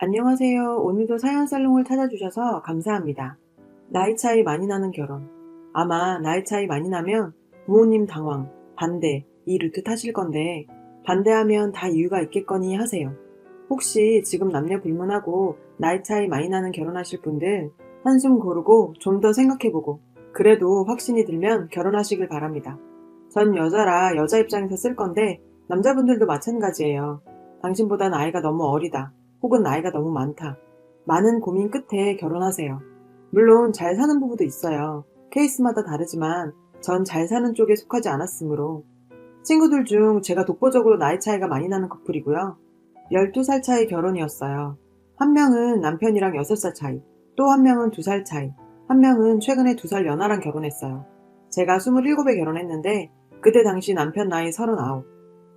안녕하세요. 오늘도 사연살롱을 찾아주셔서 감사합니다. 나이 차이 많이 나는 결혼. 아마 나이 차이 많이 나면 부모님 당황, 반대, 이 루트 타실 건데 반대하면 다 이유가 있겠거니 하세요. 혹시 지금 남녀 불문하고 나이 차이 많이 나는 결혼하실 분들 한숨 고르고 좀 더 생각해보고 그래도 확신이 들면 결혼하시길 바랍니다. 전 여자라 여자 입장에서 쓸 건데 남자분들도 마찬가지예요. 당신보다 나이가 너무 어리다. 혹은 나이가 너무 많다. 많은 고민 끝에 결혼하세요. 물론 잘 사는 부부도 있어요. 케이스마다 다르지만 전 잘 사는 쪽에 속하지 않았으므로 친구들 중 제가 독보적으로 나이 차이가 많이 나는 커플이고요. 12살 차이 결혼이었어요. 한 명은 남편이랑 6살 차이, 또 한 명은 2살 차이, 한 명은 최근에 2살 연하랑 결혼했어요. 제가 27에 결혼했는데 그때 당시 남편 나이 39.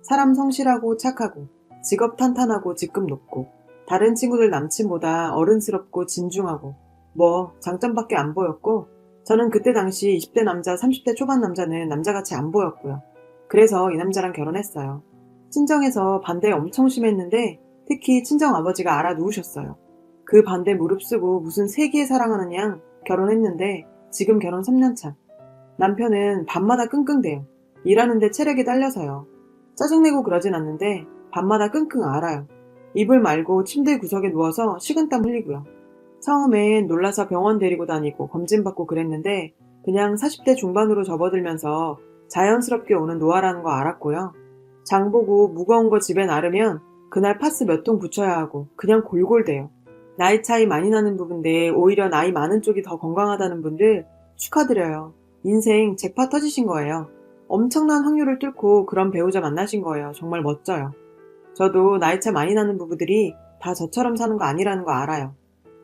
사람 성실하고 착하고 직업 탄탄하고 직급 높고 다른 친구들 남친보다 어른스럽고 진중하고 뭐 장점밖에 안 보였고 저는 그때 당시 20대 남자 30대 초반 남자는 남자같이 안 보였고요. 그래서 이 남자랑 결혼했어요. 친정에서 반대 엄청 심했는데 특히 친정 아버지가 알아 누우셨어요. 그 반대 무릅쓰고 무슨 세기에 사랑하는 양 결혼했는데 지금 결혼 3년차. 남편은 밤마다 끙끙대요. 일하는데 체력이 딸려서요. 짜증내고 그러진 않는데 밤마다 끙끙 앓아요. 이불 말고 침대 구석에 누워서 식은땀 흘리고요. 처음엔 놀라서 병원 데리고 다니고 검진받고 그랬는데 그냥 40대 중반으로 접어들면서 자연스럽게 오는 노화라는 거 알았고요. 장 보고 무거운 거 집에 나르면 그날 파스 몇 통 붙여야 하고 그냥 골골대요. 나이 차이 많이 나는 부분인데 오히려 나이 많은 쪽이 더 건강하다는 분들 축하드려요. 인생 잭팟 터지신 거예요. 엄청난 확률을 뚫고 그런 배우자 만나신 거예요. 정말 멋져요. 저도 나이차 많이 나는 부부들이 다 저처럼 사는 거 아니라는 거 알아요.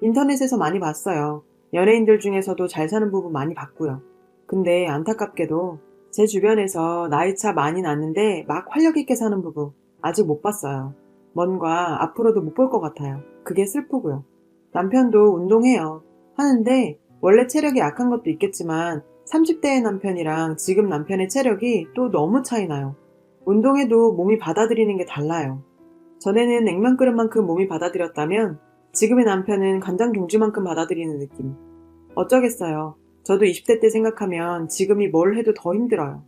인터넷에서 많이 봤어요. 연예인들 중에서도 잘 사는 부부 많이 봤고요. 근데 안타깝게도 제 주변에서 나이차 많이 났는데 막 활력 있게 사는 부부 아직 못 봤어요. 뭔가 앞으로도 못 볼 것 같아요. 그게 슬프고요. 남편도 운동해요. 하는데 원래 체력이 약한 것도 있겠지만 30대의 남편이랑 지금 남편의 체력이 또 너무 차이 나요. 운동해도 몸이 받아들이는 게 달라요. 전에는 냉면 끓은 만큼 몸이 받아들였다면 지금의 남편은 간장 종지만큼 받아들이는 느낌. 어쩌겠어요. 저도 20대 때 생각하면 지금이 뭘 해도 더 힘들어요.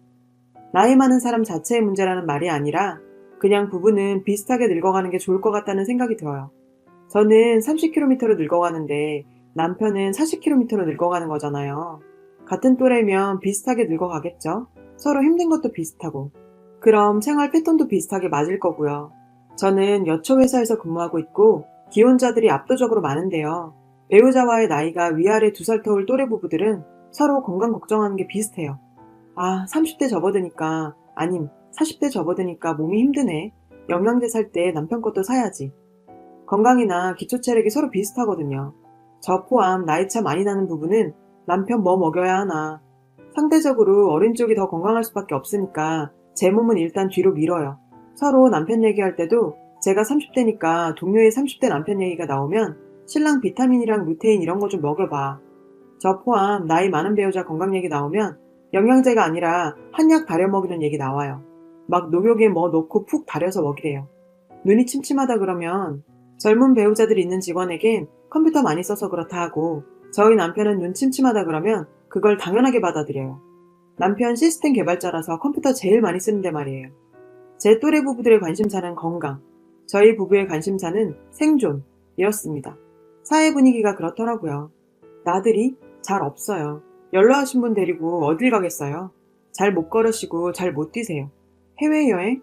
나이 많은 사람 자체의 문제라는 말이 아니라 그냥 부부는 비슷하게 늙어가는 게 좋을 것 같다는 생각이 들어요. 저는 30km로 늙어가는데 남편은 40km로 늙어가는 거잖아요. 같은 또래면 비슷하게 늙어가겠죠? 서로 힘든 것도 비슷하고. 그럼 생활 패턴도 비슷하게 맞을 거고요. 저는 여초 회사에서 근무하고 있고 기혼자들이 압도적으로 많은데요. 배우자와의 나이가 위아래 두 살 터울 또래 부부들은 서로 건강 걱정하는 게 비슷해요. 아, 30대 접어드니까, 아님, 40대 접어드니까 몸이 힘드네. 영양제 살 때 남편 것도 사야지. 건강이나 기초 체력이 서로 비슷하거든요. 저 포함 나이차 많이 나는 부부는 남편 뭐 먹여야 하나. 상대적으로 어린 쪽이 더 건강할 수밖에 없으니까 제 몸은 일단 뒤로 밀어요. 서로 남편 얘기할 때도 제가 30대니까 동료의 30대 남편 얘기가 나오면 신랑 비타민이랑 루테인 이런 거 좀 먹여봐. 저 포함 나이 많은 배우자 건강 얘기 나오면 영양제가 아니라 한약 다려 먹이는 얘기 나와요. 막 녹욕에 뭐 넣고 푹 다려서 먹이래요. 눈이 침침하다 그러면 젊은 배우자들이 있는 직원에겐 컴퓨터 많이 써서 그렇다 하고 저희 남편은 눈 침침하다 그러면 그걸 당연하게 받아들여요. 남편 시스템 개발자라서 컴퓨터 제일 많이 쓰는데 말이에요. 제 또래 부부들의 관심사는 건강, 저희 부부의 관심사는 생존, 이렇습니다. 사회 분위기가 그렇더라고요. 나들이 잘 없어요. 연로하신 분 데리고 어딜 가겠어요? 잘 못 걸으시고 잘 못 뛰세요. 해외여행?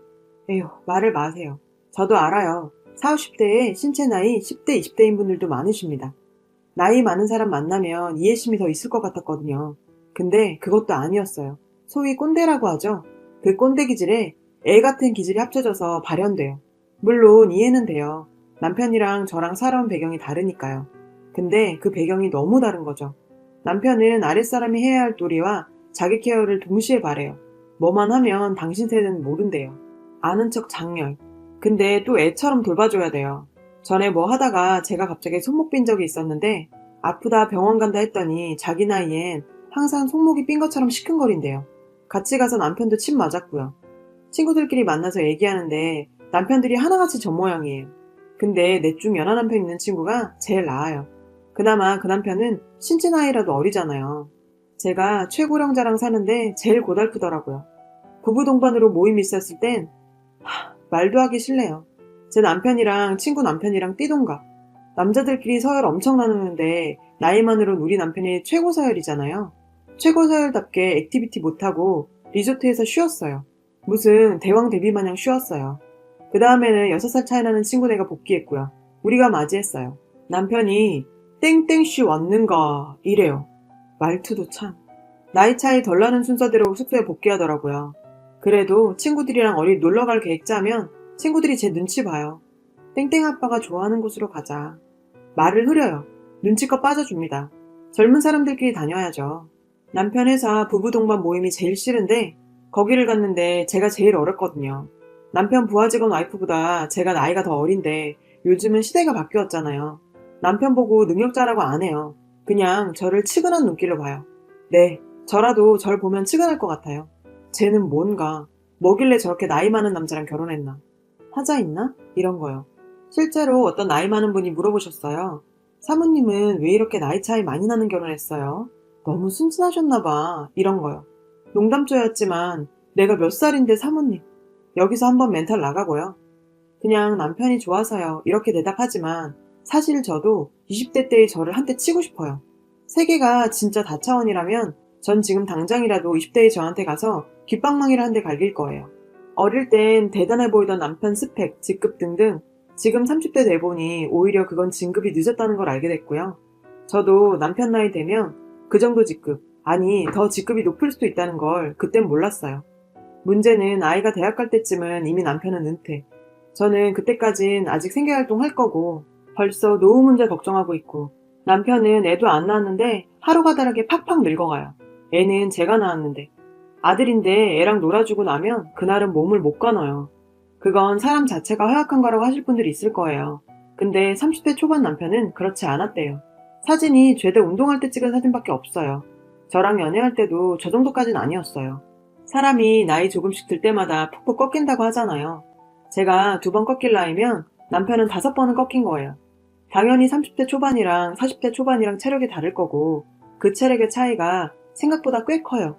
에휴, 말을 마세요. 저도 알아요. 40, 50대에 신체 나이 10대, 20대인 분들도 많으십니다. 나이 많은 사람 만나면 이해심이 더 있을 것 같았거든요. 근데 그것도 아니었어요. 소위 꼰대라고 하죠. 그 꼰대 기질에 애 같은 기질이 합쳐져서 발현돼요. 물론 이해는 돼요. 남편이랑 저랑 살아온 배경이 다르니까요. 근데 그 배경이 너무 다른 거죠. 남편은 아랫사람이 해야 할 도리와 자기 케어를 동시에 바래요. 뭐만 하면 당신 세대는 모른대요. 아는 척 장렬. 근데 또 애처럼 돌봐줘야 돼요. 전에 뭐 하다가 제가 갑자기 손목 빈 적이 있었는데 아프다 병원 간다 했더니 자기 나이엔 항상 손목이 삔 것처럼 시큰거린대요. 같이 가서 남편도 침 맞았고요. 친구들끼리 만나서 얘기하는데 남편들이 하나같이 전 모양이에요. 근데 넷중 연하 남편 있는 친구가 제일 나아요. 그나마 그 남편은 신체 나이라도 어리잖아요. 제가 최고령자랑 사는데 제일 고달프더라고요. 부부 동반으로 모임 있었을 땐 하, 말도 하기 싫네요. 제 남편이랑 친구 남편이랑 띠동갑. 남자들끼리 서열 엄청 나누는데 나이만으론 우리 남편이 최고 서열이잖아요. 최고 서열답게 액티비티 못하고 리조트에서 쉬었어요. 무슨 대왕 대비 마냥 쉬었어요. 그 다음에는 6살 차이 나는 친구네가 복귀했고요. 우리가 맞이했어요. 남편이 땡땡씨 왔는가 이래요. 말투도 참. 나이 차이 덜 나는 순서대로 숙소에 복귀하더라고요. 그래도 친구들이랑 어디 놀러 갈 계획 짜면 친구들이 제 눈치 봐요. 땡땡 아빠가 좋아하는 곳으로 가자. 말을 흐려요. 눈치껏 빠져줍니다. 젊은 사람들끼리 다녀야죠. 남편 회사 부부 동반 모임이 제일 싫은데 거기를 갔는데 제가 제일 어렸거든요. 남편 부하 직원 와이프보다 제가 나이가 더 어린데 요즘은 시대가 바뀌었잖아요. 남편 보고 능력자라고 안 해요. 그냥 저를 치근한 눈길로 봐요. 네, 저라도 절 보면 치근할 것 같아요. 쟤는 뭔가, 뭐길래 저렇게 나이 많은 남자랑 결혼했나? 하자 있나? 이런 거요. 실제로 어떤 나이 많은 분이 물어보셨어요. 사모님은 왜 이렇게 나이 차이 많이 나는 결혼했어요? 너무 순진하셨나봐. 이런 거요. 농담조였지만 내가 몇 살인데 사모님. 여기서 한번 멘탈 나가고요. 그냥 남편이 좋아서요. 이렇게 대답하지만 사실 저도 20대 때의 저를 한대 치고 싶어요. 세계가 진짜 다차원이라면 전 지금 당장이라도 20대의 저한테 가서 귓방망이를 한 대 갈길 거예요. 어릴 땐 대단해 보이던 남편 스펙, 직급 등등 지금 30대 돼 보니 오히려 그건 진급이 늦었다는 걸 알게 됐고요. 저도 남편 나이 되면 그 정도 직급, 아니 더 직급이 높을 수도 있다는 걸 그땐 몰랐어요. 문제는 아이가 대학 갈 때쯤은 이미 남편은 은퇴. 저는 그때까진 아직 생계활동 할 거고 벌써 노후 문제 걱정하고 있고 남편은 애도 안 낳았는데 하루가 다르게 팍팍 늙어가요. 애는 제가 낳았는데 아들인데 애랑 놀아주고 나면 그날은 몸을 못 가눠요. 그건 사람 자체가 허약한 거라고 하실 분들이 있을 거예요. 근데 30대 초반 남편은 그렇지 않았대요. 사진이 죄다 운동할 때 찍은 사진밖에 없어요. 저랑 연애할 때도 저 정도까지는 아니었어요. 사람이 나이 조금씩 들 때마다 푹푹 꺾인다고 하잖아요. 제가 두 번 꺾일 나이면 남편은 다섯 번은 꺾인 거예요. 당연히 30대 초반이랑 40대 초반이랑 체력이 다를 거고 그 체력의 차이가 생각보다 꽤 커요.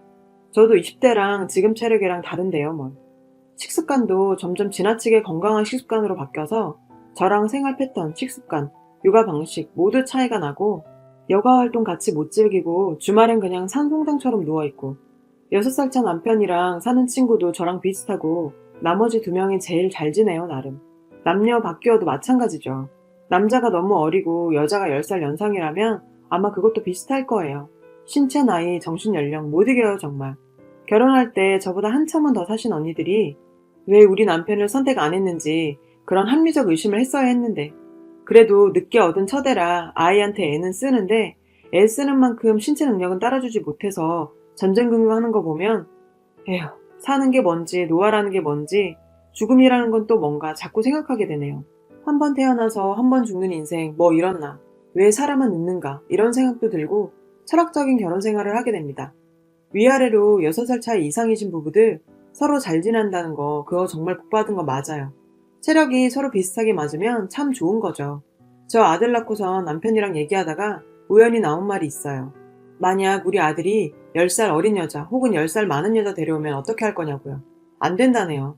저도 20대랑 지금 체력이랑 다른데요, 뭘. 식습관도 점점 지나치게 건강한 식습관으로 바뀌어서 저랑 생활 패턴, 식습관, 육아 방식 모두 차이가 나고 여가 활동 같이 못 즐기고 주말엔 그냥 산송장처럼 누워있고 6살 차 남편이랑 사는 친구도 저랑 비슷하고 나머지 두 명이 제일 잘 지내요, 나름. 남녀 바뀌어도 마찬가지죠. 남자가 너무 어리고 여자가 10살 연상이라면 아마 그것도 비슷할 거예요. 신체 나이, 정신 연령 못 이겨요, 정말. 결혼할 때 저보다 한참은 더 사신 언니들이 왜 우리 남편을 선택 안 했는지 그런 합리적 의심을 했어야 했는데 그래도 늦게 얻은 처대라 아이한테 애는 쓰는데 애 쓰는 만큼 신체 능력은 따라주지 못해서 전전긍긍하는 거 보면 에휴 사는 게 뭔지 노화라는 게 뭔지 죽음이라는 건 또 뭔가 자꾸 생각하게 되네요. 한 번 태어나서 한 번 죽는 인생 뭐 이렇나 왜 사람은 늙는가 이런 생각도 들고 철학적인 결혼 생활을 하게 됩니다. 위아래로 6살 차이 이상이신 부부들 서로 잘 지낸다는 거 그거 정말 복 받은 거 맞아요. 체력이 서로 비슷하게 맞으면 참 좋은 거죠. 저 아들 낳고선 남편이랑 얘기하다가 우연히 나온 말이 있어요. 만약 우리 아들이 10살 어린 여자 혹은 10살 많은 여자 데려오면 어떻게 할 거냐고요. 안 된다네요.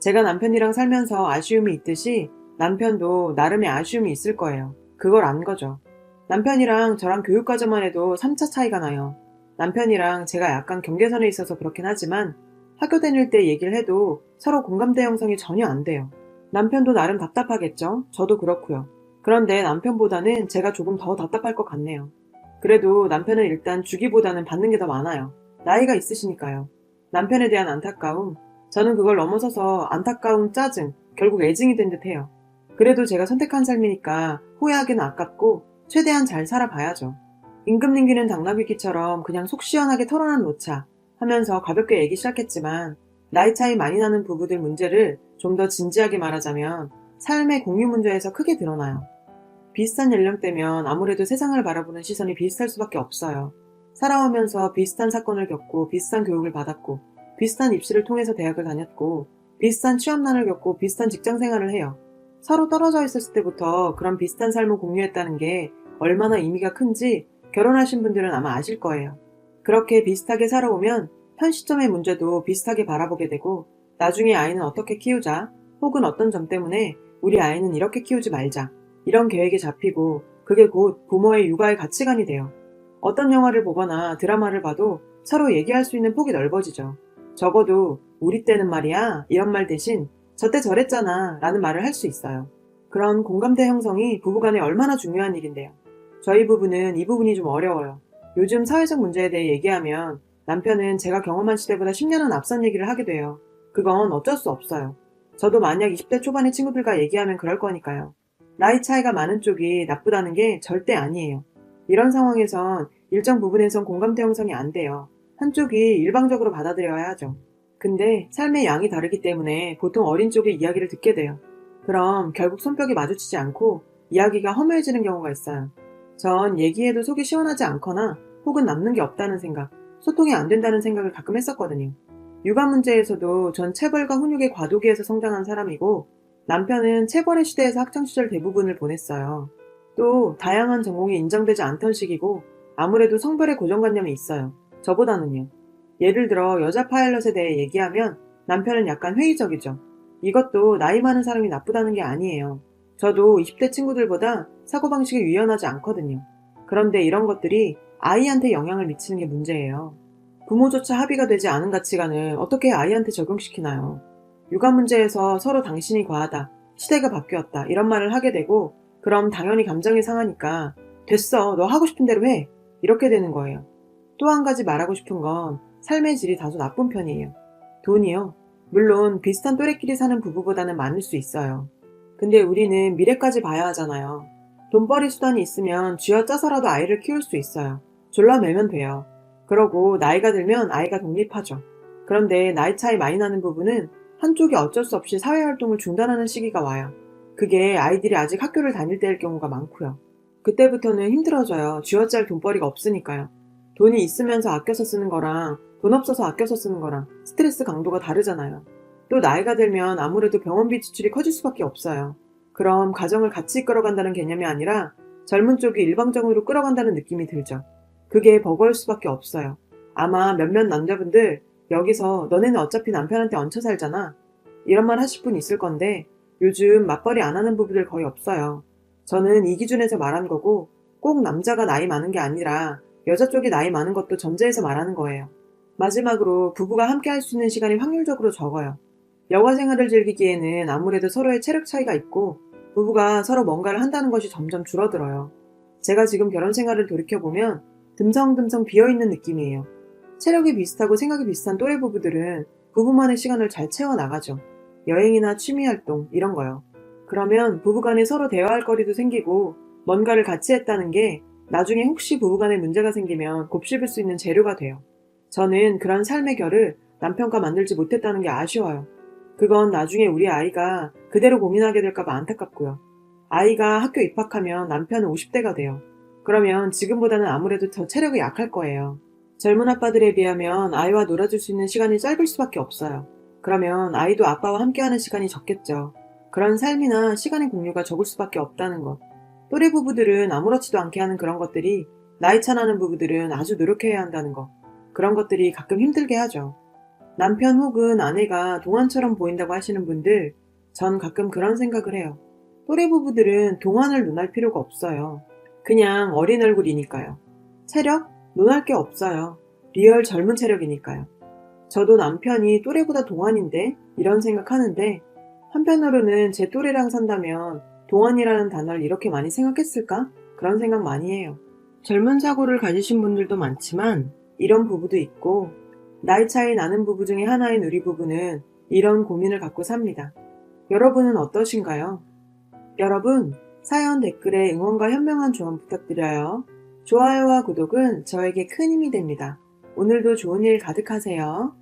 제가 남편이랑 살면서 아쉬움이 있듯이 남편도 나름의 아쉬움이 있을 거예요. 그걸 안 거죠. 남편이랑 저랑 교육과정만 해도 3차 차이가 나요. 남편이랑 제가 약간 경계선에 있어서 그렇긴 하지만 학교 다닐 때 얘기를 해도 서로 공감대 형성이 전혀 안 돼요. 남편도 나름 답답하겠죠? 저도 그렇고요. 그런데 남편보다는 제가 조금 더 답답할 것 같네요. 그래도 남편은 일단 주기보다는 받는 게 더 많아요. 나이가 있으시니까요. 남편에 대한 안타까움, 저는 그걸 넘어서서 안타까움, 짜증, 결국 애증이 된 듯 해요. 그래도 제가 선택한 삶이니까 후회하기는 아깝고 최대한 잘 살아봐야죠. 임금 님기는 당나귀기처럼 그냥 속 시원하게 털어놔 놓자 하면서 가볍게 얘기 시작했지만 나이 차이 많이 나는 부부들 문제를 좀 더 진지하게 말하자면 삶의 공유 문제에서 크게 드러나요. 비슷한 연령대면 아무래도 세상을 바라보는 시선이 비슷할 수밖에 없어요. 살아오면서 비슷한 사건을 겪고 비슷한 교육을 받았고 비슷한 입시를 통해서 대학을 다녔고 비슷한 취업난을 겪고 비슷한 직장 생활을 해요. 서로 떨어져 있었을 때부터 그런 비슷한 삶을 공유했다는 게 얼마나 의미가 큰지 결혼하신 분들은 아마 아실 거예요. 그렇게 비슷하게 살아오면 현 시점의 문제도 비슷하게 바라보게 되고 나중에 아이는 어떻게 키우자 혹은 어떤 점 때문에 우리 아이는 이렇게 키우지 말자 이런 계획이 잡히고 그게 곧 부모의 육아의 가치관이 돼요. 어떤 영화를 보거나 드라마를 봐도 서로 얘기할 수 있는 폭이 넓어지죠. 적어도 우리 때는 말이야 이런 말 대신 저때 저랬잖아 라는 말을 할 수 있어요. 그런 공감대 형성이 부부간에 얼마나 중요한 일인데요. 저희 부부는 이 부분이 좀 어려워요. 요즘 사회적 문제에 대해 얘기하면 남편은 제가 경험한 시대보다 10년은 앞선 얘기를 하게 돼요. 그건 어쩔 수 없어요. 저도 만약 20대 초반의 친구들과 얘기하면 그럴 거니까요. 나이 차이가 많은 쪽이 나쁘다는 게 절대 아니에요. 이런 상황에선 일정 부분에선 공감대 형성이 안 돼요. 한쪽이 일방적으로 받아들여야 하죠. 근데 삶의 양이 다르기 때문에 보통 어린 쪽의 이야기를 듣게 돼요. 그럼 결국 손뼉이 마주치지 않고 이야기가 허무해지는 경우가 있어요. 전 얘기해도 속이 시원하지 않거나 혹은 남는 게 없다는 생각, 소통이 안 된다는 생각을 가끔 했었거든요. 육아 문제에서도 전 체벌과 훈육의 과도기에서 성장한 사람이고 남편은 체벌의 시대에서 학창시절 대부분을 보냈어요. 또 다양한 전공이 인정되지 않던 시기고 아무래도 성별의 고정관념이 있어요. 저보다는요. 예를 들어 여자 파일럿에 대해 얘기하면 남편은 약간 회의적이죠. 이것도 나이 많은 사람이 나쁘다는 게 아니에요. 저도 20대 친구들보다 사고방식이 유연하지 않거든요. 그런데 이런 것들이 아이한테 영향을 미치는 게 문제예요. 부모조차 합의가 되지 않은 가치관을 어떻게 아이한테 적용시키나요? 육아 문제에서 서로 당신이 과하다, 시대가 바뀌었다, 이런 말을 하게 되고, 그럼 당연히 감정이 상하니까, 됐어, 너 하고 싶은 대로 해. 이렇게 되는 거예요. 또 한 가지 말하고 싶은 건 삶의 질이 다소 나쁜 편이에요. 돈이요. 물론 비슷한 또래끼리 사는 부부보다는 많을 수 있어요. 근데 우리는 미래까지 봐야 하잖아요. 돈벌이 수단이 있으면 쥐어짜서라도 아이를 키울 수 있어요. 졸라매면 돼요. 그러고 나이가 들면 아이가 독립하죠. 그런데 나이 차이 많이 나는 부분은 한쪽이 어쩔 수 없이 사회활동을 중단하는 시기가 와요. 그게 아이들이 아직 학교를 다닐 때일 경우가 많고요. 그때부터는 힘들어져요. 쥐어짤 돈벌이가 없으니까요. 돈이 있으면서 아껴서 쓰는 거랑 돈 없어서 아껴서 쓰는 거랑 스트레스 강도가 다르잖아요. 또 나이가 들면 아무래도 병원비 지출이 커질 수밖에 없어요. 그럼 가정을 같이 이끌어간다는 개념이 아니라 젊은 쪽이 일방적으로 끌어간다는 느낌이 들죠. 그게 버거울 수밖에 없어요. 아마 몇몇 남자분들 여기서 너네는 어차피 남편한테 얹혀 살잖아. 이런 말 하실 분 있을 건데 요즘 맞벌이 안 하는 부부들 거의 없어요. 저는 이 기준에서 말한 거고 꼭 남자가 나이 많은 게 아니라 여자 쪽이 나이 많은 것도 전제해서 말하는 거예요. 마지막으로 부부가 함께 할 수 있는 시간이 확률적으로 적어요. 여가 생활을 즐기기에는 아무래도 서로의 체력 차이가 있고 부부가 서로 뭔가를 한다는 것이 점점 줄어들어요. 제가 지금 결혼 생활을 돌이켜보면 듬성듬성 비어있는 느낌이에요. 체력이 비슷하고 생각이 비슷한 또래 부부들은 부부만의 시간을 잘 채워나가죠. 여행이나 취미활동, 이런 거요. 그러면 부부간에 서로 대화할 거리도 생기고 뭔가를 같이 했다는 게 나중에 혹시 부부간에 문제가 생기면 곱씹을 수 있는 재료가 돼요. 저는 그런 삶의 결을 남편과 만들지 못했다는 게 아쉬워요. 그건 나중에 우리 아이가 그대로 고민하게 될까봐 안타깝고요. 아이가 학교 입학하면 남편은 50대가 돼요. 그러면 지금보다는 아무래도 더 체력이 약할 거예요. 젊은 아빠들에 비하면 아이와 놀아줄 수 있는 시간이 짧을 수밖에 없어요. 그러면 아이도 아빠와 함께하는 시간이 적겠죠. 그런 삶이나 시간의 공유가 적을 수밖에 없다는 것. 또래 부부들은 아무렇지도 않게 하는 그런 것들이 나이 차 나는 부부들은 아주 노력해야 한다는 것. 그런 것들이 가끔 힘들게 하죠. 남편 혹은 아내가 동안처럼 보인다고 하시는 분들, 전 가끔 그런 생각을 해요. 또래 부부들은 동안을 논할 필요가 없어요. 그냥 어린 얼굴이니까요. 체력? 논할 게 없어요. 리얼 젊은 체력이니까요. 저도 남편이 또래보다 동안인데? 이런 생각하는데, 한편으로는 제 또래랑 산다면 동안이라는 단어를 이렇게 많이 생각했을까? 그런 생각 많이 해요. 젊은 사고를 가지신 분들도 많지만 이런 부부도 있고 나이 차이 나는 부부 중에 하나인 우리 부부는 이런 고민을 갖고 삽니다. 여러분은 어떠신가요? 여러분, 사연 댓글에 응원과 현명한 조언 부탁드려요. 좋아요와 구독은 저에게 큰 힘이 됩니다. 오늘도 좋은 일 가득하세요.